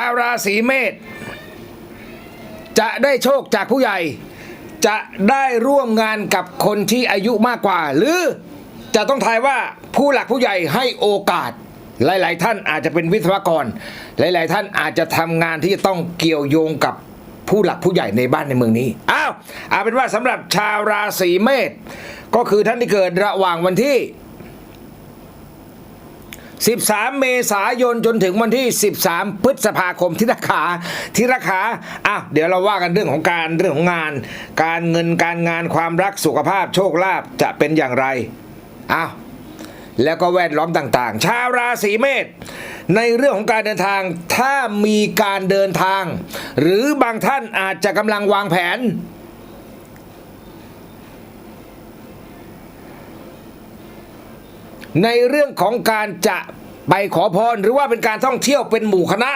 าวราศีเมษจะได้โชคจากผู้ใหญ่ จะได้ร่วมงานกับคนที่อายุมากกว่า หรือจะต้องทายว่าผู้หลักผู้ใหญ่ให้โอกาส หลาย ๆ ท่านอาจจะเป็นวิศวกร หลาย ๆ ท่านอาจจะทำงานที่จะต้องเกี่ยวโยงกับผู้หลักผู้ใหญ่ในบ้านในเมืองนี้ อ้าวเอาเป็นว่าสำหรับชาวราศีเมษก็คือท่านที่เกิดระหว่างวันที่ 13 เมษายนจนถึงวันที่ 13 พฤษภาคมที่ราคาที่ราคาอะเดี๋ยวเราว่ากันเรื่องของการเรื่องของงาน การเงินการงานความรักสุขภาพโชคลาภจะเป็นอย่างไรอ้าวแล้วก็แวดล้อมต่างๆ ชาวราศีเมษในเรื่องของการเดินทาง ถ้ามีการเดินทาง หรือบางท่านอาจจะกำลังวางแผน ในเรื่องของการจะไปขอพรหรือว่าเป็นการท่องเที่ยวเป็นหมู่คณะ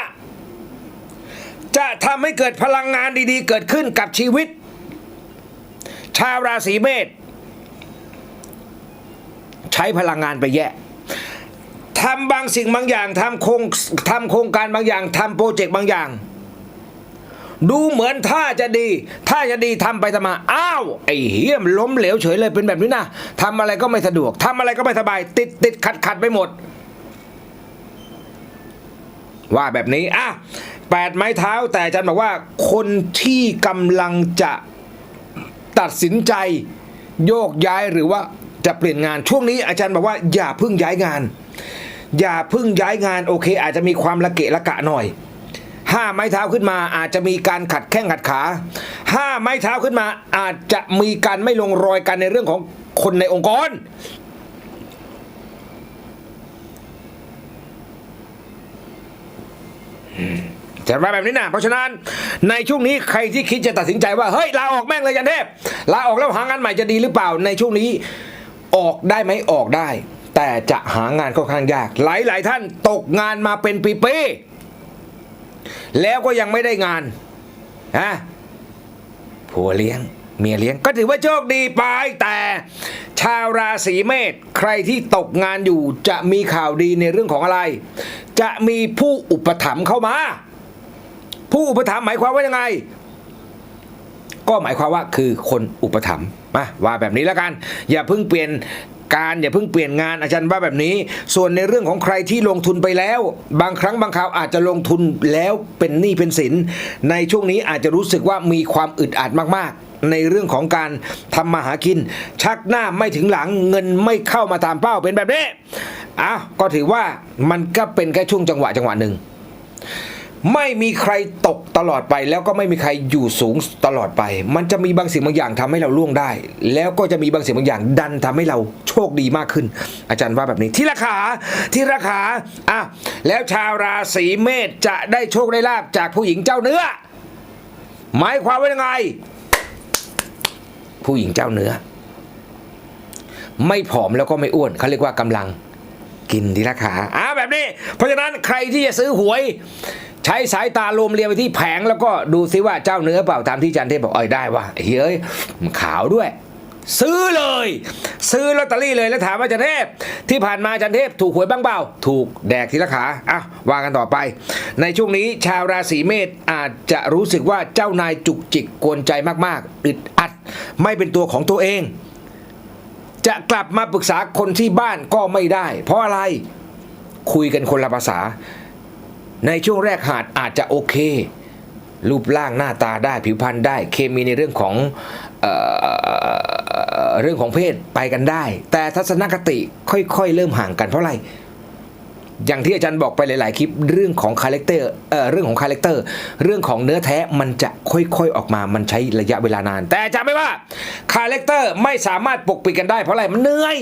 จะทำให้เกิดพลังงานดีๆ เกิดขึ้นกับชีวิต ชาวราศีเมษใช้พลังงานไปแย่ทำบางสิ่งบางอย่างทำโครงทำโครงการบางอย่างทำโปรเจกต์บางอย่าง ดูเหมือนถ้าจะดีถ้าจะดีทำไปทำมาอ้าวไอ้เฮี้ยมล้มเหลวเฉยเลยเป็นแบบนี้นะทำอะไรก็ไม่สะดวกทำอะไรก็ไม่สบาย ติดติดขัดขัดไปหมด ว่าแบบนี้อะแปดไม้เท้าแต่อาจารย์บอกว่า คนที่กำลังจะตัดสินใจ โยกย้ายหรือว่าจะเปลี่ยนงานช่วงนี้อาจารย์บอกว่า อย่าเพิ่งย้ายงาน อย่าเพิ่งย้ายงานโอเค อาจจะมีความละเกะละกะหน่อย ห้าไม้เท้าขึ้นมาอาจจะมีการขัดแข้งขัดขาห้าไม้เท้าขึ้นมาอาจจะมีการไม่ลงรอยกันในเรื่องของคนในองค์กรจะมาแบบนี้นะเพราะฉะนั้นในช่วงนี้ใครที่คิดจะตัดสินใจว่าเฮ้ยลาออกแม่งเลยยันเทพลาออกแล้วหางานใหม่จะดีหรือเปล่า ในช่วงนี้ออกได้ไหมออกได้ แต่จะหางานค่อนข้างยาก หลาย ๆ ท่านตกงานมาเป็นปีๆ แล้วก็ยังไม่ได้งานฮะผัวเลี้ยงเมียเลี้ยงก็ถือว่าโชคดีไป แต่ชาวราศีเมษใครที่ตกงานอยู่จะมีข่าวดีในเรื่องของอะไร จะมีผู้อุปถัมภ์เข้ามา ผู้อุปถัมภ์หมายความว่ายังไง ก็หมายความว่าคือคนอุปถัมภ์มาว่าแบบนี้แล้วกัน อย่าเพิ่งเปลี่ยน การอย่าเพิ่งเปลี่ยนงานอาจารย์ว่าแบบนี้ ส่วนในเรื่องของใครที่ลงทุนไปแล้ว บางครั้งบางคราวอาจจะลงทุนแล้วเป็นหนี้เป็นสิน ในช่วงนี้อาจจะรู้สึกว่ามีความอึดอัดมากๆ ในเรื่องของการทำมาหากิน ชักหน้าไม่ถึงหลังเงินไม่เข้ามาตามเป้าเป็นแบบนี้อ้าวก็ถือว่ามันก็เป็นแค่ช่วงจังหวะจังหวะหนึ่ง ไม่มีใครตกตลอดไป แล้วก็ไม่มีใครอยู่สูงตลอดไป มันจะมีบางสิ่งบางอย่างทำให้เราล่วงได้ แล้วก็จะมีบางสิ่งบางอย่างดันทำให้เราโชคดีมากขึ้น อาจารย์ว่าแบบนี้ที่ราคาที่ราคาอะแล้วชาวราศีเมษจะได้โชคได้ลาบจากผู้หญิงเจ้าเนื้อ หมายความว่ายังไง ผู้หญิงเจ้าเนื้อ ไม่ผอมแล้วก็ไม่อ้วนเขาเรียกว่ากำลังกินที่ราคาอ่าแบบนี้ เพราะฉะนั้นใครที่จะซื้อหวย ใช้สายตาลมเรียงไปที่แผงแล้วก็ดูซิว่าเจ้าเนื้อเปล่าตามที่จันเทพบอกเอ้ยได้ว่าเฮ้ยมันขาวด้วย ซื้อเลย ซื้อลอตเตอรี่เลยแล้วถามว่าจันเทพ ที่ผ่านมาจันเทพถูกหวยบ้างเปล่า ถูกแดกทีละขาอะว่ากันต่อไป ในช่วงนี้ชาวราศีเมษอาจจะรู้สึกว่าเจ้านายจุกจิกกวนใจมากๆ อึดอัด ไม่เป็นตัวของตัวเอง จะกลับมาปรึกษาคนที่บ้านก็ไม่ได้ เพราะอะไรคุยกันคนละภาษา ในช่วงแรกหาดอาจจะโอเค รูปร่างหน้าตาได้ผิวพรรณได้ เคมีในเรื่องของเออเรื่องของเพศไปกันได้ แต่ทัศนคติค่อยๆ เริ่มห่างกันเพราะอะไร อย่างที่อาจารย์บอกไปหลาย ๆ คลิปเรื่องของคาแรคเตอร์เเรื่องของคาแรคเตอร์ เรื่องของเนื้อแท้มันจะค่อยๆออกมามันใช้ระยะเวลานาน แต่จำไม่ว่าคาแรคเตอร์ไม่สามารถปกปิดกันได้เพราะอะไรมันเหนื่อย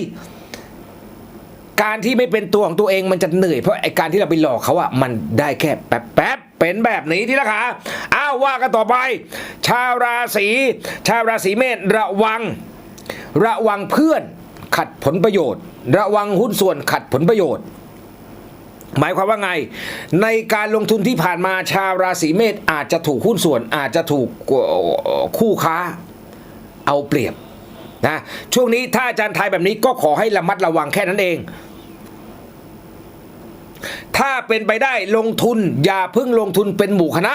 การที่ไม่เป็นตัวของตัวเองมันจะเหนื่อยเพราะไอการที่เราไปหลอกเขาอะมันได้แค่แป๊บแป๊บเป็นแบบนี้ที่ละคะอ้าวว่ากันต่อไป ชาวราศีชาวราศีเมษระวัง ระวังเพื่อนขัดผลประโยชน์ ระวังหุ้นส่วนขัดผลประโยชน์ หมายความว่าไง ในการลงทุนที่ผ่านมาชาวราศีเมษอาจจะถูกหุ้นส่วนอาจจะถูกคู่ค้า เอาเปรียบ นะช่วงนี้ถ้าอาจารย์ทายแบบนี้ก็ขอให้ระมัดระวังแค่นั้นเอง ถ้าเป็นไปได้ลงทุน อย่าพิ่งลงทุนเป็นหมู่คณะ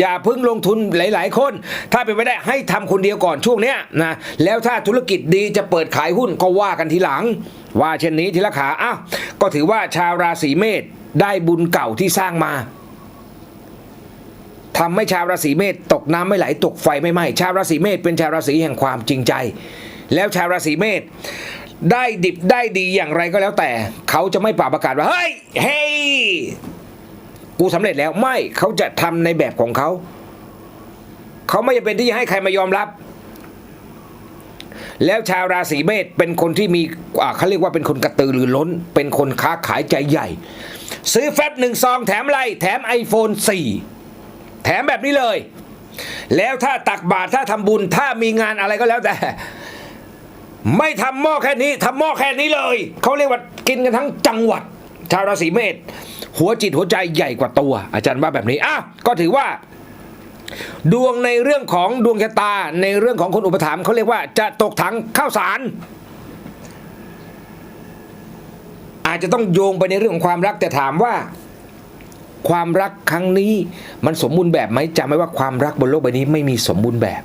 อย่าพิ่งลงทุนหลาย ๆ คน ถ้าเป็นไปได้ให้ทำคนเดียวก่อนช่วงเนี้ยนะแล้วถ้าธุรกิจดีจะเปิดขายหุ้นก็ว่ากันทีหลัง ว่าเช่นนี้ทีละขาอ้าวก็ถือว่าชาวราศีเมษได้บุญเก่าที่สร้างมาทำให้ชาวราศีเมษตกน้ำไม่ไหลตกไฟไม่ไหม้ชาวราศีเมษเป็นชาวราศีแห่งความจริงใจ แล้วชาวราศีเมษได้ดิบได้ดีอย่างไรก็แล้วแต่ เขาจะไม่ป่าประกาศว่า เฮ้ย เฮ้ยกูสำเร็จแล้วไม่เขาจะทำในแบบของเขา เขาไม่จำเป็นที่จะให้ใครมายอมรับ แล้วชาวราศีเมษเป็นคนที่มีเขาเรียกว่าเป็นคนกระตือรือร้น เป็นคนค้าขายใจใหญ่ ซื้อแฟบหนึ่งซองแถมอะไรแถม iPhone 4 แถมแบบนี้เลย แล้วถ้าตักบาตรถ้าทำบุญถ้ามีงานอะไรก็แล้วแต่ ไม่ทำหม้อแค่นี้ทำหม้อแค่นี้เลย เขาเรียกว่ากินกันทั้งจังหวัด ชาวราศีเมษหัวจิตหัวใจใหญ่กว่าตัว อาจารย์ว่าแบบนี้อะก็ถือว่า ดวงในเรื่องของดวงชะตาในเรื่องของคนอุปถัมภ์เขาเรียกว่าจะตกถังข้าวสารอาจจะต้องโยงไปในเรื่องของความรักแต่ถามว่า ความรักครั้งนี้มันสมบูรณ์แบบไหมจำไว้ว่าความรักบนโลกใบนี้ไม่มีสมบูรณ์แบบ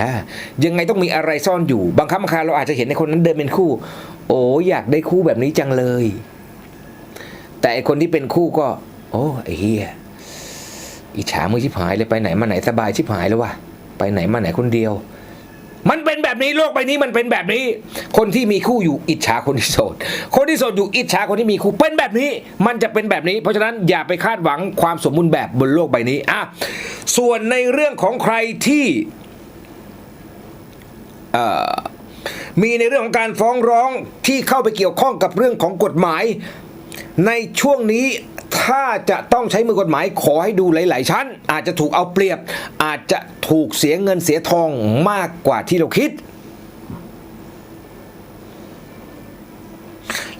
อ่ายังไงต้องมีอะไรซ่อนอยู่ บางครั้งบางคราเราอาจจะเห็นในคนนั้นเดินเป็นคู่ โอ้อยากได้คู่แบบนี้จังเลย แต่ไอคนที่เป็นคู่ก็ โอ้ไอเฮียอิจฉามือชิบหายเลยไปไหนมาไหนสบายชิบหายแล้ววะไปไหนมาไหนคนเดียว มันเป็นแบบนี้โลกใบนี้มันเป็นแบบนี้ คนที่มีคู่อยู่อิจฉาคนที่โสด คนที่โสดอยู่อิจฉาคนที่มีคู่เป็นแบบนี้ มันจะเป็นแบบนี้ เพราะฉะนั้นอย่าไปคาดหวังความสมบูรณ์แบบบนโลกใบนี้อะส่วนในเรื่องของใครที่ มีในเรื่องของการฟ้องร้องที่เข้าไปเกี่ยวข้องกับเรื่องของกฎหมาย ในช่วงนี้ถ้าจะต้องใช้มือกฎหมายขอให้ดูหลาย ๆ ชั้น อาจจะถูกเอาเปรียบ อาจจะถูกเสียเงินเสียทองมากกว่าที่เราคิด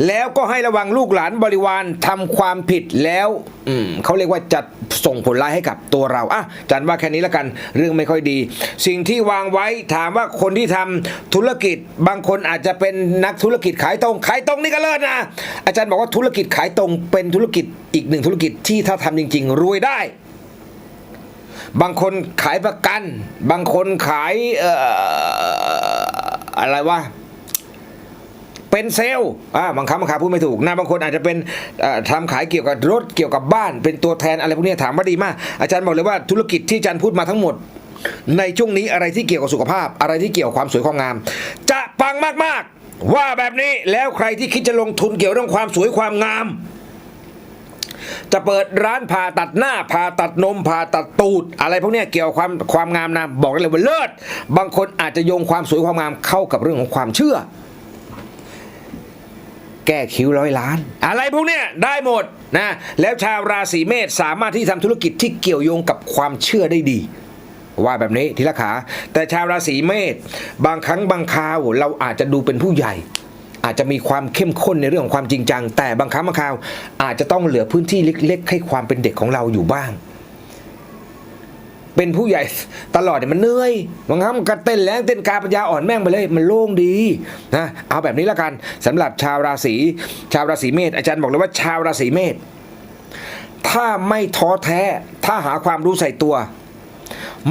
แล้วก็ให้ระวังลูกหลานบริวารทำความผิดแล้วอืมเขาเรียกว่าจะส่งผลร้ายให้กับตัวเราอะจันว่าแค่นี้ละกันเรื่องไม่ค่อยดี สิ่งที่วางไว้ถามว่าคนที่ทำธุรกิจบางคนอาจจะเป็นนักธุรกิจขายตรงขายตรงนี่ก็เลิศนะอาจารย์บอกว่าธุรกิจขายตรงเป็นธุรกิจอีกหนึ่งธุรกิจที่ถ้าทำจริง ๆ รวยได้บางคนขายประกัน บางคนขายอออะไรวะ เป็นเซลล์อ่าบางคำบางคำพูดไม่ถูกนะบางคนอาจจะเป็นเอ่อทำขายเกี่ยวกับรถเกี่ยวกับบ้าน เป็นตัวแทนอะไรพวกนี้ถามว่าดีมาก อาจารย์บอกเลยว่าธุรกิจที่อาจารย์พูดมาทั้งหมด ในช่วงนี้อะไรที่เกี่ยวกับสุขภาพ อะไรที่เกี่ยวกับความสวยความงาม จะปังมากๆ ว่าแบบนี้แล้วใครที่คิดจะลงทุนเกี่ยวเรื่องความสวยความงามจะเปิดร้านผ่าตัดหน้าผ่าตัดนมผ่าตัดตูด อะไรพวกนี้เกี่ยวกับความความงามนะบอกได้เลยว่าเลิศบางคนอาจจะโยงความสวยความงามเข้ากับเรื่องของความเชื่อ แก้คิ้วร้อยล้าน อะไรพวกเนี้ยได้หมดนะแล้วชาวราศีเมษสามารถที่ทำธุรกิจที่เกี่ยวโยงกับความเชื่อได้ดีว่าแบบนี้ทีละขา แต่ชาวราศีเมษบางครั้งบางคราวเราอาจจะดูเป็นผู้ใหญ่ อาจจะมีความเข้มข้นในเรื่องของความจริงจัง แต่บางครั้งบางคราวอาจจะต้องเหลือพื้นที่เล็กๆ ให้ความเป็นเด็กของเราอยู่บ้าง เป็นผู้ใหญ่ตลอดเนี่ยมันเหนื่อยบางครั้งมันก็เต้นแรงเต้นกาปัญญาอ่อนแม่งไปเลย มันโล่งดีนะเอาแบบนี้ละกันสำหรับชาวราศีชาวราศีเมษอาจารย์บอกเลยว่าชาวราศีเมษถ้าไม่ท้อแท้ ถ้าหาความรู้ใส่ตัว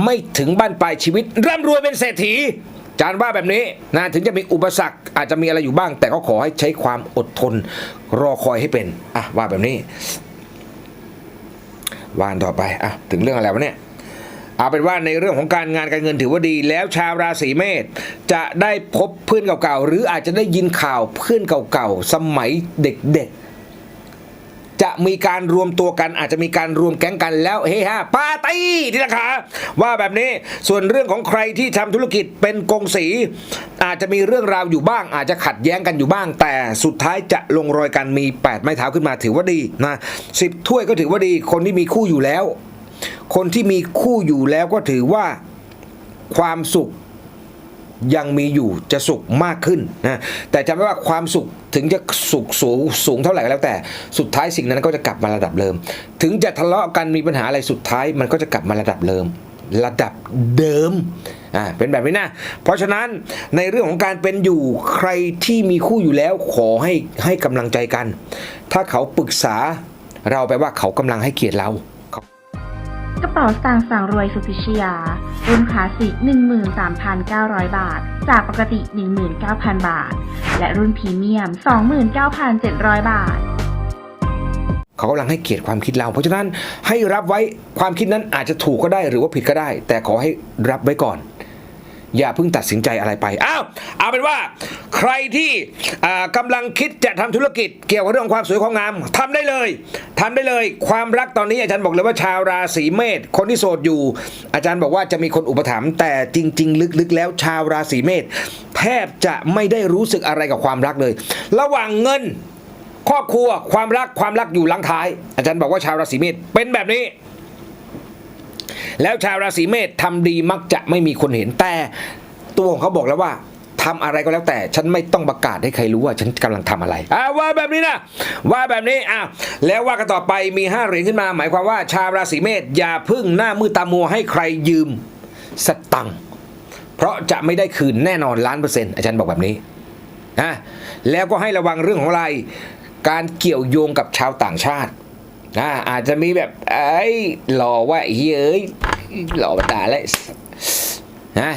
ไม่ถึงบ้านปลายชีวิตร่ำรวยเป็นเศรษฐีอาจารย์ว่าแบบนี้นะถึงจะมีอุปสรรคอาจจะมีอะไรอยู่บ้าง แต่ก็ขอให้ใช้ความอดทน รอคอยให้เป็น อะ ว่าแบบนี้วานต่อไป อะ ถึงเรื่องอะไรวะเนี่ย เอาเป็นว่าในเรื่องของการงานการเงินถือว่าดี แล้วชาวราศีเมษจะได้พบเพื่อนเก่าๆหรืออาจจะได้ยินข่าวเพื่อนเก่าๆสมัยเด็กๆ จะมีการรวมตัวกันอาจจะมีการรวมแก๊งกันแล้วเฮ้ฮาปาร์ตี้ที่ราคาว่าแบบนี้ส่วนเรื่องของใครที่ทำธุรกิจเป็นกงสีอาจจะมีเรื่องราวอยู่บ้าง อาจจะขัดแย้งกันอยู่บ้าง แต่สุดท้ายจะลงรอยกันมี 8 ไม้เท้าขึ้นมาถือว่าดีนะสิบถ้วยก็ถือว่าดีคนที่มีคู่อยู่แล้ว คนที่มีคู่อยู่แล้วก็ถือว่าความสุขยังมีอยู่จะสุขมากขึ้นนะแต่จำไว้ว่าความสุขถึงจะสุขสูงสูงเท่าไหร่ก็แล้วแต่สุดท้ายสิ่งนั้นก็จะกลับมาระดับเดิม ถึงจะทะเลาะกันมีปัญหาอะไรสุดท้ายมันก็จะกลับมาระดับเดิมระดับเดิมอ่าเป็นแบบนี้นะ เพราะฉะนั้นในเรื่องของการเป็นอยู่ใครที่มีคู่อยู่แล้วขอให้ให้กำลังใจกัน ถ้าเขาปรึกษาเราแปลว่าเขากำลังให้เกียรติเรา กระเป๋าสตางค์สั่งรวยสุพิชยารุ่นคลาสสิก 13,900 บาท จากปกติ 19,000 บาท และรุ่นพรีเมียม 29,700 บาทเขากำลังให้เกียรติความคิดเรา เพราะฉะนั้นให้รับไว้ความคิดนั้นอาจจะถูกก็ได้หรือว่าผิดก็ได้ แต่ขอให้รับไว้ก่อน อย่าเพิ่งตัดสินใจอะไรไป อ้าว เอาเป็นว่าใครที่อ่ากำลังคิดจะทำธุรกิจเกี่ยวกับเรื่องความสวยความงามทำได้เลยทำได้เลย ความรักตอนนี้อาจารย์บอกเลยว่าชาวราศีเมษคนที่โสดอยู่ อาจารย์บอกว่าจะมีคนอุปถัมภ์แต่จริง ๆ ลึกๆ แล้วชาวราศีเมษแทบจะไม่ได้รู้สึกอะไรกับความรักเลย ระหว่างเงิน ครอบครัวความรักความรักอยู่หลังท้าย อาจารย์บอกว่าชาวราศีเมษเป็นแบบนี้ แล้วชาวราศีเมษทำดีมักจะไม่มีคนเห็นแต่ ตัวของเขาบอกแล้วว่าทำอะไรก็แล้วแต่ฉันไม่ต้องประกาศให้ใครรู้ว่าฉันกำลังทำอะไรอ่าว่าแบบนี้นะว่าแบบนี้อ่าแล้วว่ากันต่อไปมีห้าเหรียญขึ้นมา หมายความว่า ชาวราศีเมษอย่าพึ่งหน้ามือตามัวให้ใครยืมสตังค์เพราะจะไม่ได้คืนแน่นอนล้านเปอร์เซ็นต์อาจารย์บอกแบบนี้นะแล้วก็ให้ระวังเรื่องของอะไร การเกี่ยวโยงกับชาวต่างชาติ นะอาจจะมีแบบไอ้หล่อว่าเฮ้ยหล่อตายแล้วนะ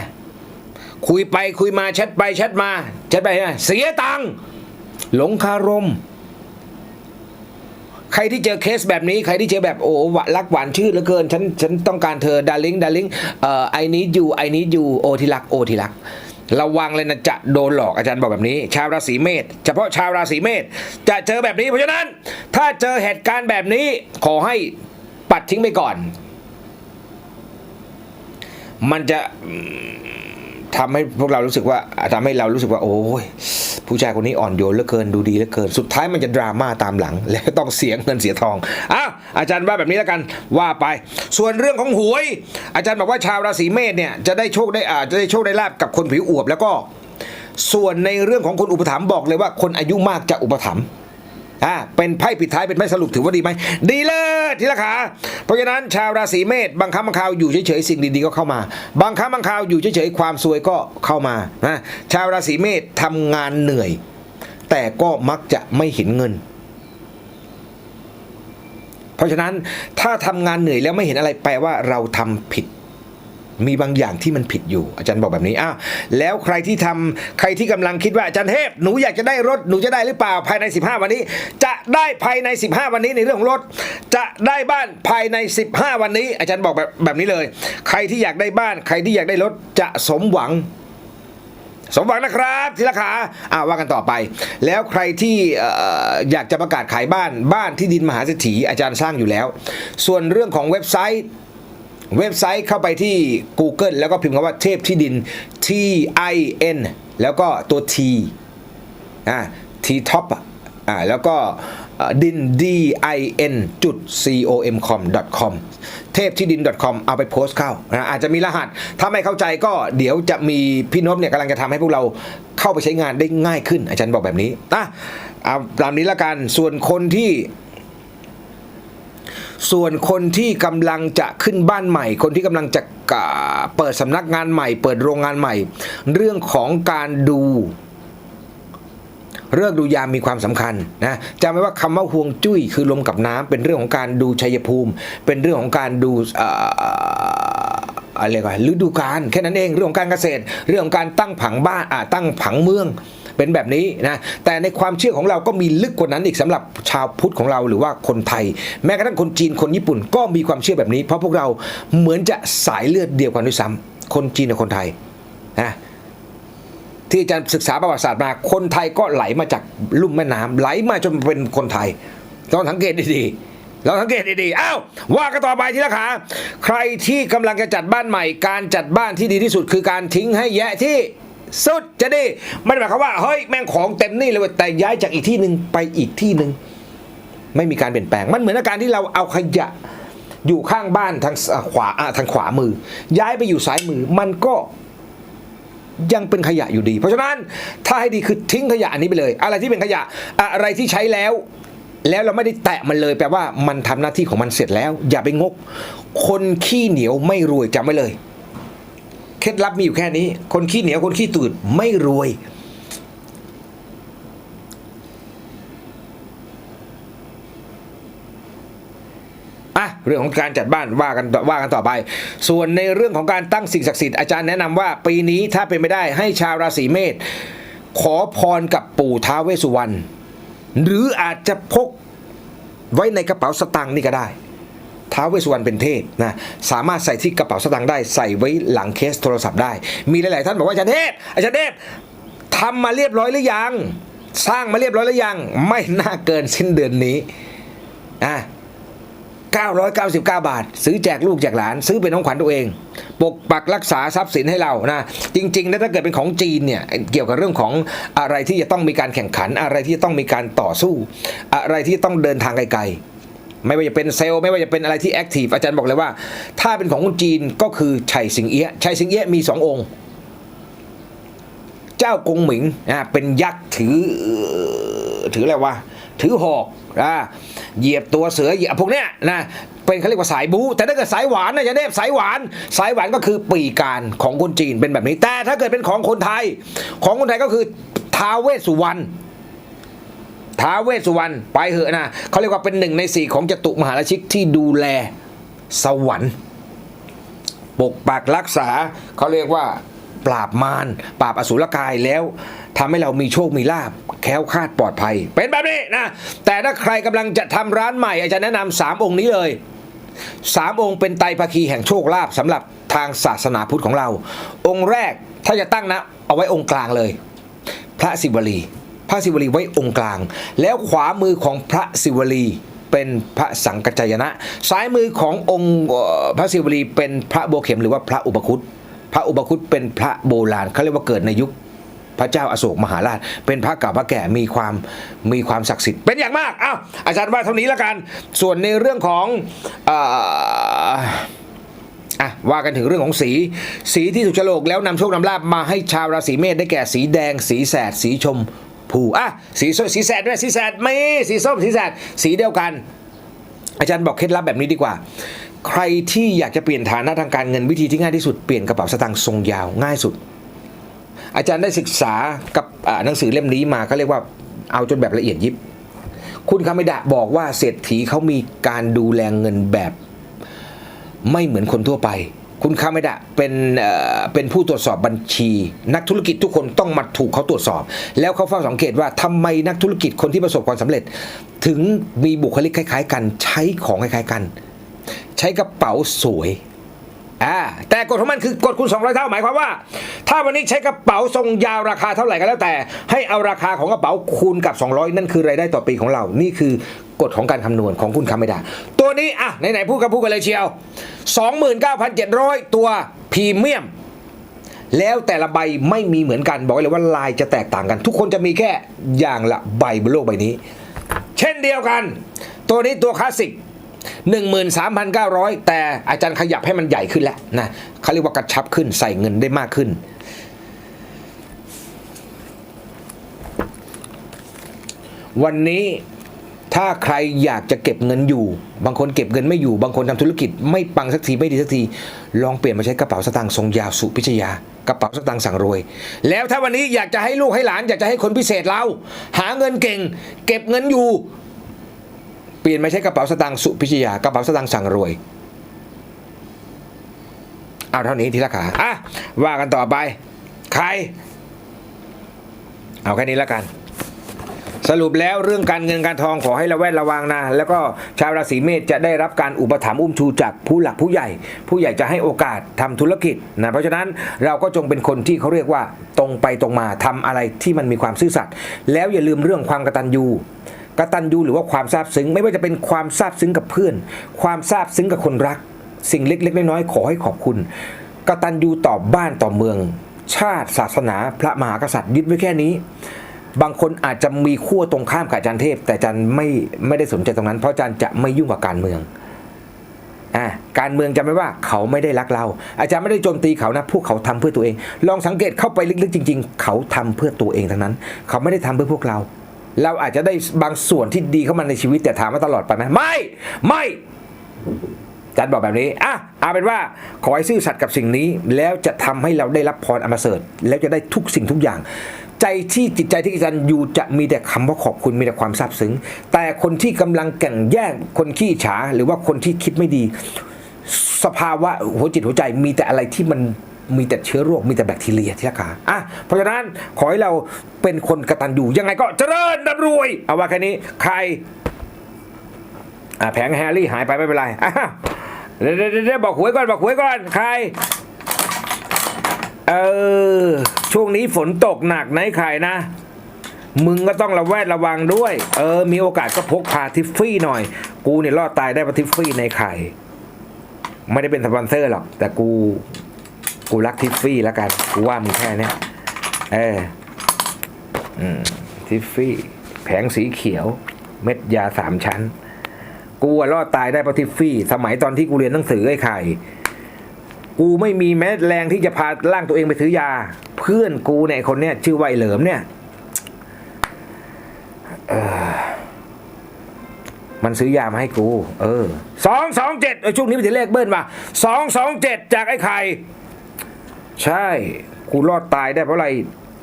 คุยไปคุยมาแชทไปแชทมาแชทไปนะเสียตังค์หลงคารม ใครที่เจอเคสแบบนี้ ใครที่เจอแบบโอ้วรักหวานชื่อเหลือเกิน ฉันฉันต้องการเธอดาริงดาริงเอ่อไอนี้อยู่ไอนี้อยู่โอที่รักโอที่รัก ระวังเลยนะจะโดนหลอกอาจารย์บอกแบบนี้ ชาวราศีเมษเฉพาะชาวราศีเมษจะเจอแบบนี้เพราะฉะนั้น ถ้าเจอเหตุการณ์แบบนี้ขอให้ปัดทิ้งไปก่อน มันจะ ทำให้พวกเรารู้สึกว่าทำให้เรารู้สึกว่า โอ้ยผู้ชายคนนี้อ่อนโยนเหลือเกินดูดีเหลือเกิน สุดท้ายมันจะดราม่าตามหลัง และต้องเสียเงินเสียทองอ้าวอาจารย์ว่าแบบนี้แล้วกันว่าไป ส่วนเรื่องของหวย อาจารย์บอกว่าชาวราศีเมษเนี่ยจะได้โชคได้อาจะได้โชคได้ลาบกับคนผิวอวบแล้วก็ ส่วนในเรื่องของคนอุปถัมภ์บอกเลยว่าคนอายุมากจะอุปถัมภ์ อ่าเป็นไพ่ปิดท้ายเป็นไพ่สรุปถือว่าดีไหมดีเลยทีละขาเพราะฉะนั้นชาวราศีเมษบางครั้งบางคราวอยู่เฉยๆสิ่งดีๆก็เข้ามา บางครั้งบางคราวอยู่เฉยๆความซวยก็เข้ามานะชาวราศีเมษทำงานเหนื่อย แต่ก็มักจะไม่เห็นเงิน เพราะฉะนั้นถ้าทำงานเหนื่อยแล้วไม่เห็นอะไรแปลว่าเราทำผิด มีบางอย่างที่มันผิดอยู่ อาจารย์บอกแบบนี้อ้าวแล้วใครที่ทำใครที่กำลังคิดว่าอาจารย์เทพหนูอยากจะได้รถหนูจะได้หรือเปล่าภายใน 15 วันนี้ จะได้ภายใน 15 วันนี้ในเรื่องของรถ จะได้บ้านภายใน 15 วันนี้ อาจารย์บอกแบบแบบนี้เลย ใครที่อยากได้บ้าน ใครที่อยากได้รถจะสมหวังสมหวังนะครับทีละขาอ่าว่ากันต่อไป แล้วใครที่ออยากจะประกาศขายบ้านบ้านที่ดินมหาเศรษฐีอาจารย์สร้างอยู่แล้ว ส่วนเรื่องของเว็บไซต์ เว็บไซต์เข้าไปที่ Google แล้วก็พิมพ์คำว่าเทพที่ดิน T I N แล้วก็ตัว T อ่า T top อ่าแล้วก็ดิน D I N จุด C O M com com เทพที่ดิน com เอาไปโพสต์เข้านะอาจจะมีรหัส ถ้าไม่เข้าใจก็เดี๋ยวจะมีพี่นพเนี่ยกำลังจะทำให้พวกเราเข้าไปใช้งานได้ง่ายขึ้น อาจารย์บอกแบบนี้อะเอาตามนี้ละกัน ส่วนคนที่ ส่วนคนที่กำลังจะขึ้นบ้านใหม่ คนที่กำลังจะเปิดสำนักงานใหม่ เปิดโรงงานใหม่ เรื่องของการดูเรื่องดูยามมีความสำคัญนะจำไว้ว่าคำว่าห่วงจุ้ยคือลมกับน้ำเป็นเรื่องของการดูชัยภูมิ เป็นเรื่องของการดูอะไรกันฤดูกาลแค่นั้นเองเรื่องของการเกษตร เรื่องของการตั้งผังบ้านตั้งผังเมือง เป็นแบบนี้นะแต่ในความเชื่อของเราก็มีลึกกว่านั้นอีกสำหรับชาวพุทธของเราหรือว่าคนไทย แม้กระทั่งคนจีนคนญี่ปุ่นก็มีความเชื่อแบบนี้ เพราะพวกเราเหมือนจะสายเลือดเดียวกันด้วยซ้ำคนจีนกับคนไทยนะที่อาจารย์ศึกษาประวัติศาสตร์มา คนไทยก็ไหลมาจากลุ่มแม่น้ำไหลมาจนเป็นคนไทยต้องสังเกตดีๆเราสังเกตดีๆอ้าวว่ากันต่อไปทีละขาใครที่กำลังจะจัดบ้านใหม่ การจัดบ้านที่ดีที่สุดคือการทิ้งให้แยะที่ สุดจะดีไม่ได้หมายความว่าเฮ้ยแม่งของเต็มนี่เลยแต่ย้ายจากอีกที่หนึ่งไปอีกที่หนึ่งไม่มีการเปลี่ยนแปลงมันเหมือนกับการที่เราเอาขยะอยู่ข้างบ้านทางขวาทางขวามือ ย้ายไปอยู่ซ้ายมือมันก็ยังเป็นขยะอยู่ดี เพราะฉะนั้นถ้าให้ดีคือทิ้งขยะอันนี้ไปเลย อะไรที่เป็นขยะอะไรที่ใช้แล้ว แล้วเราไม่ได้แตะมันเลย แปลว่ามันทำหน้าที่ของมันเสร็จแล้ว อย่าไปงก คนขี้เหนียวไม่รวยจำไว้เลย เคล็ดลับมีอยู่แค่นี้ คนขี้เหนียวคนขี้ตื่นไม่รวย อะ เรื่องของการจัดบ้านว่ากันว่ากันต่อไป ส่วนในเรื่องของการตั้งสิ่งศักดิ์สิทธิ์อาจารย์แนะนำว่าปีนี้ถ้าเป็นไม่ได้ให้ชาวราศีเมษขอพรกับปู่ท้าเวสุวรรณหรืออาจจะพกไว้ในกระเป๋าสตางค์นี่ก็ได้ ท้าเวสสุวรรณเป็นเทพนะสามารถใส่ที่กระเป๋าสตางค์ได้ใส่ไว้หลังเคสโทรศัพท์ได้ มีหลาย ๆ ท่านบอกว่าอาจารย์เทพอาจารย์เทพทำมาเรียบร้อยหรือยัง สร้างมาเรียบร้อยหรือยัง ไม่น่าเกินสิ้นเดือนนี้อะ999 บาท ซื้อแจกลูกแจกหลาน ซื้อเป็นของขวัญตัวเอง ปกปักรักษาทรัพย์สินให้เรานะจริงๆแล้วถ้าเกิดเป็นของจีนเนี่ยเกี่ยวกับเรื่องของอะไรที่จะต้องมีการแข่งขันอะไรที่จะต้องมีการต่อสู้ อะไรที่ต้องเดินทางไกลๆ ไม่ว่าจะเป็นเซลล์ไม่ว่าจะเป็นอะไรที่แอคทีฟอาจารย์บอกเลยว่า ถ้าเป็นของคนจีนก็คือชัยสิงเอี้ยะชัยสิงเอี้ยะมีสององค์ เจ้ากงหมิงอ่าเป็นยักษ์ถือถืออะไรวะถือหอกอ่าเหยียบตัวเสือเหยียบพวกเนี้ยนะเป็นเขาเรียกว่าสายบูแต่ถ้าเกิดสายหวานนะจะเนบสายหวาน สายหวานก็คือปีการของคนจีนเป็นแบบนี้ แต่ถ้าเกิดเป็นของคนไทย ของคนไทยก็คือท้าวเวสสุวรรณ ท้าเวสสุวรรณไปเหอะนะเขาเรียกว่าเป็นหนึ่งในสี่ของจตุมหาราชิกที่ดูแลสวรรค์ ปกปักรักษาเขาเรียกว่าปราบมารปราบอสุรกายแล้วทำให้เรามีโชคมีลาบแคล้วคลาดปลอดภัย เป็นแบบนี้นะ แต่ถ้าใครกำลังจะทำร้านใหม่ อาจารย์แนะนำสามองค์นี้เลยสามองค์เป็นไตรภคีแห่งโชคลาภสำหรับทางศาสนาพุทธของเรา องค์แรกถ้าจะตั้งนะ เอาไว้องค์กลางเลย พระศิวลี พระศิวลีไว้องค์กลาง แล้วขวามือของพระศิวลีเป็นพระสังกัจจายนะ ซ้ายมือขององค์พระศิวลีเป็นพระโบเข็มหรือว่าพระอุปคุตพระอุปคุตเป็นพระโบราณเขาเรียกว่าเกิดในยุคพระเจ้าอาโศกมหาราช เป็นพระเก่าพระแก่มีความมีความศักดิ์สิทธิ์เป็นอย่างมากอ้าวอาจารย์ว่าเท่านี้แล้วกัน ส่วนในเรื่องของอะว่ากันถึงเรื่องของสี สีที่ถูกฉลกแล้วนำโชคนำลาบมาให้ชาวราศีเมษได้แก่สีแดง สีแสด สีชม พูอะสีส้มสีแสดด้วยสีแสดไม่สีส้มสีแสดสีเดียวกัน อาจารย์บอกเคล็ดลับแบบนี้ดีกว่า ใครที่อยากจะเปลี่ยนฐานะทางการเงินวิธีที่ง่ายที่สุดเปลี่ยนกระเป๋าสตางค์ทรงยาวง่ายสุด อาจารย์ได้ศึกษากับหนังสือเล่มนี้มาก็เรียกว่าเอาจนแบบละเอียดยิบ คุณคามิดะบอกว่าเศรษฐีเขามีการดูแลเงินแบบ ไม่เหมือนคนทั่วไป คุณคาเมดะเป็นเอ่อเป็นผู้ตรวจสอบบัญชี นักธุรกิจทุกคนต้องมาถูกเขาตรวจสอบ แล้วเขาเฝ้าสังเกตว่าทำไมนักธุรกิจคนที่ประสบความสำเร็จ ถึงมีบุคลิกคล้าย ๆ กันใช้ของคล้าย ๆ กัน ใช้กระเป๋าสวย อ่าแต่กฎของมันคือกฎคูณ200 เท่าหมายความว่า ถ้าวันนี้ใช้กระเป๋าทรงยาวราคาเท่าไหร่ก็แล้วแต่ ให้เอาราคาของกระเป๋าคูณกับ 200 นั่นคือรายได้ต่อปีของเรา นี่คือกฎของการคำนวณของคุณคาไม่ได้ ตัวนี้อะไหนๆพูดกับพูดกันเลยเชียว 29,700 ตัวพรีเมียม แล้วแต่ละใบไม่มีเหมือนกันบอกเลยว่าลายจะแตกต่างกัน ทุกคนจะมีแค่อย่างละใบบนโลกใบนี้ เช่นเดียวกัน ตัวนี้ตัวคลาสสิก 13,900 แต่อาจารย์ขยับให้มันใหญ่ขึ้นแล้วนะเขาเรียกว่ากระชับขึ้นใส่เงินได้มากขึ้น วันนี้ถ้าใครอยากจะเก็บเงินอยู่ บางคนเก็บเงินไม่อยู่ บางคนทำธุรกิจไม่ปังสักทีไม่ดีสักที ลองเปลี่ยนมาใช้กระเป๋าสตางค์ทรงยาวสุพิชยากระเป๋าสตางค์สั่งรวย แล้วถ้าวันนี้อยากจะให้ลูกให้หลาน อยากจะให้คนพิเศษเรา หาเงินเก่ง เก็บเงินอยู่ ปลี่ยนมาใช้กระเป๋าสตางค์สุพิชยากระเป๋าสตางค์สั่งรวย เอาเท่านี้ทีละขาอะว่ากันต่อไปใคร เอาแค่นี้แล้วกัน สรุปแล้วเรื่องการเงินการทองขอให้ระแวดระวังนะ แล้วก็ชาวราศีเมษจะได้รับการอุปถัมภ์อุ้มชูจากผู้หลักผู้ใหญ่ ผู้ใหญ่จะให้โอกาสทำธุรกิจนะเพราะฉะนั้นเราก็จงเป็นคนที่เขาเรียกว่าตรงไปตรงมาทำอะไรที่มันมีความซื่อสัตย์แล้วอย่าลืมเรื่องความกตัญญู กตัญญูหรือว่าความซาบซึ้ง ไม่ว่าจะเป็นความซาบซึ้งกับเพื่อน ความซาบซึ้งกับคนรัก สิ่งเล็กๆน้อยๆขอให้ขอบคุณ กตัญญูต่อบ้านต่อเมือง ชาติศาสนา พระมหากษัตริย์ยึดไว้แค่นี้ บางคนอาจจะมีขั้วตรงข้ามกับจารย์เทพ แต่จารย์ไม่ไม่ได้สนใจตรงนั้น เพราะจารย์จะไม่ยุ่งกับการเมืองอ่าการเมืองจำไว้ว่าเขาไม่ได้รักเรา อาจารย์ไม่ได้โจมตีเขานะ พวกเขาทำเพื่อตัวเอง ลองสังเกตเข้าไปลึกๆจริง ๆ เขาทำเพื่อตัวเองทั้งนั้น เขาไม่ได้ทำเพื่อพวกเรา เราอาจจะได้บางส่วนที่ดีเข้ามาในชีวิตแต่ถามว่าตลอดไปไหมไม่ไม่จารย์บอกแบบนี้ อะ เอาเป็นว่า ขอให้ซื่อสัตย์กับสิ่งนี้ แล้วจะทำให้เราได้รับพรอันประเสริฐแล้วจะได้ทุกสิ่งทุกอย่าง ใจที่จิตใจที่กตัญญูจะมีแต่คำว่าขอบคุณมีแต่ความซาบซึ้ง แต่คนที่กำลังแก่งแย่ง คนขี้ฉาหรือว่าคนที่คิดไม่ดี สภาวะหัวจิตหัวใจมีแต่อะไรที่มัน มีแต่เชื้อโรคมีแต่แบคทีเรียที่ละขาอะเพราะฉะนั้นขอให้เราเป็นคนกระตัญญูยังไงก็เจริญร่ำรวย เอาว่าแค่นี้ใครอะแผงแฮร์รี่หายไปไม่เป็นไรอะเดี๋ยวเบอกหวยก่อนบอกหวยก่อนใครเออช่วงนี้ฝนตกหนักไหนใครนะมึงก็ต้องระแวดระวังด้วย เออ มีโอกาสก็พกพาทิฟฟี่หน่อย กูเนี่ยรอดตายได้พาทิฟฟี่ในไข่ ไม่ได้เป็นสปอนเซอร์หรอก แต่กู กูรักทิฟฟี่แล้วกันกูว่ามึงแค่เนี้ยเออทิฟฟี่ แผงสีเขียว เม็ดยาสามชั้น กูรอดตายได้เพราะทิฟฟี่ สมัยตอนที่กูเรียนหนังสือไอ้ไข่กูไม่มีแม้แรงที่จะพาร่างตัวเองไปซื้อยา เพื่อนกูเนี่ยคนเนี้ยชื่อว่าไอเหลิมเนี่ยมันซื้อยามาให้กู เออสองสองเจ็ดช่วงนี้มันจะเลขเบิ้ลมาสองสองเจ็ดจากไอ้ไข่ ใช่กูรอดตายได้เพราะอะไร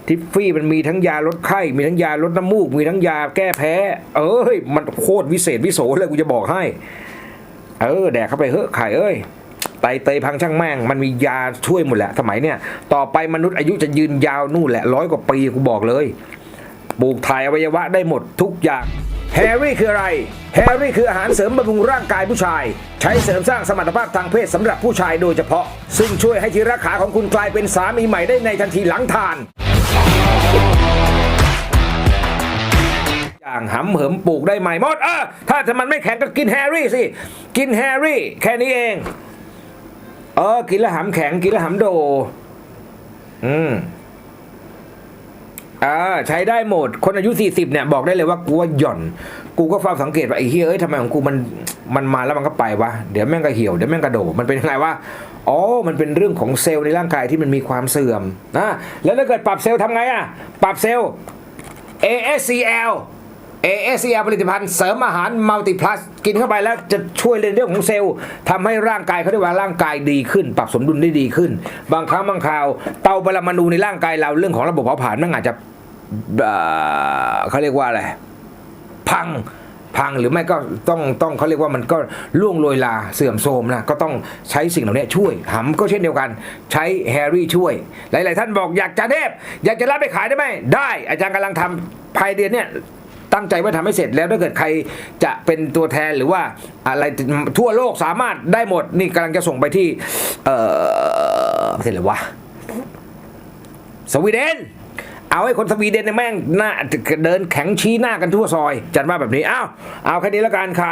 ทิฟฟี่มันมีทั้งยาลดไข้มีทั้งยาลดน้ำมูก มีทั้งยาแก้แพ้ เอ้ย มันโคตรวิเศษวิโสเลยกูจะบอกให้ เออ แดกเข้าไปเฮ้อไข่เอ้ยไตเตยพังช่างแม่ง มันมียาช่วยหมดแหละ สมัยเนี่ย ต่อไปมนุษย์อายุจะยืนยาวนู่นแหละร้อยกว่าปีกูบอกเลยปลูกถ่ายอวัยวะได้หมดทุกอย่าง แฮร์รี่คืออะไร แฮร์รี่คืออาหารเสริมบำรุงร่างกายผู้ชาย ใช้เสริมสร้างสมรรถภาพทางเพศสำหรับผู้ชายโดยเฉพาะ ซึ่งช่วยให้ที่รักขาของคุณกลายเป็นสามีใหม่ได้ในทันทีหลังทาน อย่างหำเหิมปลูกได้ใหม่หมดเออถ้าถ้ามันไม่แข็งก็กินแฮร์รี่สิ กินแฮร์รี่ แค่นี้เอง เออ กินแล้วหำแข็งกินแล้วหำโด อืม อ่าใช้ได้หมด คนอายุ 40 เนี่ยบอกได้เลยว่ากูว่าหย่อน กูก็เฝ้าสังเกตว่าไอ้เฮ้ยเอ้ยทำไมของกูมันมันมาแล้วมันก็ไปวะเดี๋ยวแม่งก็เหี่ยวเดี๋ยวแม่งก็โดดมันเป็นยังไงวะอ๋อ มันเป็นเรื่องของเซลล์ในร่างกายที่มันมีความเสื่อมนะแล้วถ้าเกิดปรับเซลล์ทำไงอะ ปรับเซลล์ ASCL ASCL ผลิตภัณฑ์เสริมอาหารมัลติพลัสกินเข้าไปแล้วจะช่วยในเรื่องของเซลล์ทำให้ร่างกายเขาเรียกว่าร่างกายดีขึ้น ปรับสมดุลได้ดีขึ้น บางครั้งบางคราว เตาปรมาณูในร่างกายเราเรื่องของระบบเผาผลาญมันอาจจะ เขาเรียกว่าอะไรพังพังหรือไม่ก็ต้องต้องเขาเรียกว่ามันก็ล่วงโรยลาเสื่อมโทรมนะก็ต้องใช้สิ่งเหล่านี้ช่วยหำก็เช่นเดียวกัน ใช้แฮร์รี่ช่วย หลาย ๆ ท่านบอกอยากจะเทพอยากจะรับไปขายได้ไหมได้ อาจารย์กำลังทำภายเดือนเนี่ยตั้งใจว่าทำให้เสร็จแล้วถ้าเกิดใครจะเป็นตัวแทนหรือว่าอะไรทั่วโลกสามารถได้หมดนี่กำลังจะส่งไปที่เอ่อประเทศอะไรวะสวีเดน เอาให้คนสวีเดนเนี่ยแม่งหน้าเดินแข็งชี้หน้ากันทั่วซอย จัดมาแบบนี้อ้าวเอาแค่นี้แล้วกันใคร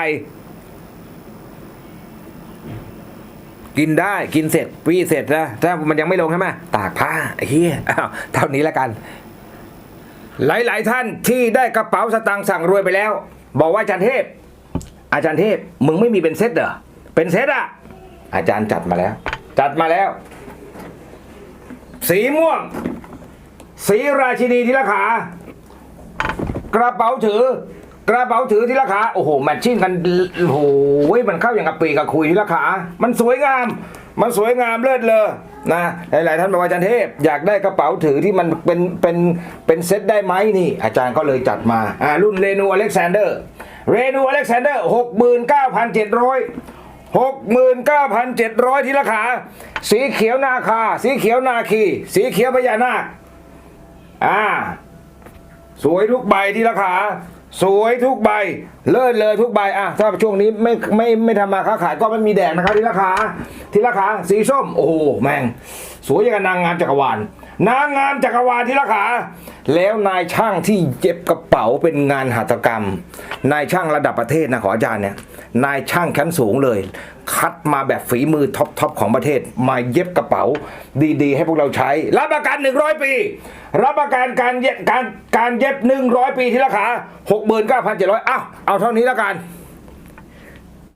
กินได้กินเสร็จปีเสร็จนะถ้ามันยังไม่ลงใช่ไหมตากผ้าไอ้เฮียอ้าวเท่านี้แล้วกัน หลาย ๆ ท่านที่ได้กระเป๋าสตางค์สั่งรวยไปแล้ว บอกว่าอาจารย์เทพ อาจารย์เทพมึงไม่มีเป็นเซตเหรอเป็นเซตอะอาจารย์จัดมาแล้ว จัดมาแล้ว สีม่วง สีราชินีที่ราคากระเป๋าถือกระเป๋าถือที่ราคาโอ้โหแมทชิ่งกันโอ้โหมันเข้าอย่างกับปีกับคุยที่ราคามันสวยงาม มันสวยงามเลิศเลยนะหลาย ๆ ท่านบอกว่าอาจารย์เทพอยากได้กระเป๋าถือที่มันเป็นเป็นเป็นเซ็ตได้ไหมนี่ อาจารย์ก็เลยจัดมาอ่ารุ่นเรนูอเล็กซานเดอร์เรนูอเล็กซานเดอร์หกหมื่นเก้าพันเจ็ดร้อยหกหมื่นเก้าพันเจ็ดร้อยที่ราคา สีเขียวนาคา สีเขียวนาคี สีเขียวพญานาค อ่า สวยทุกใบที่ราคา สวยทุกใบ เลิศเลยทุกใบอะถ้าช่วงนี้ไม่ไม่ไม่ทำมาค้าขายก็ไม่มีแดดนะครับที่ราคา ที่ราคาสีส้ม โอ้โหแม่ง สวยอย่างกับนางงามจักรวาลนางงามจักรวาลที่ราคา แล้วนายช่างที่เย็บกระเป๋าเป็นงานหัตถกรรม นายช่างระดับประเทศนะขออาจารย์เนี่ย นายช่างชั้นสูงเลย คัดมาแบบฝีมือท็อปทอปของประเทศ มาเย็บกระเป๋า ดีๆ ให้พวกเราใช้ รับประกัน 100 ปี รับประกันการเย็บการการเย็บ 100 ปีที่ราคา 69,700อ้าวเอาเท่านี้แล้วกัน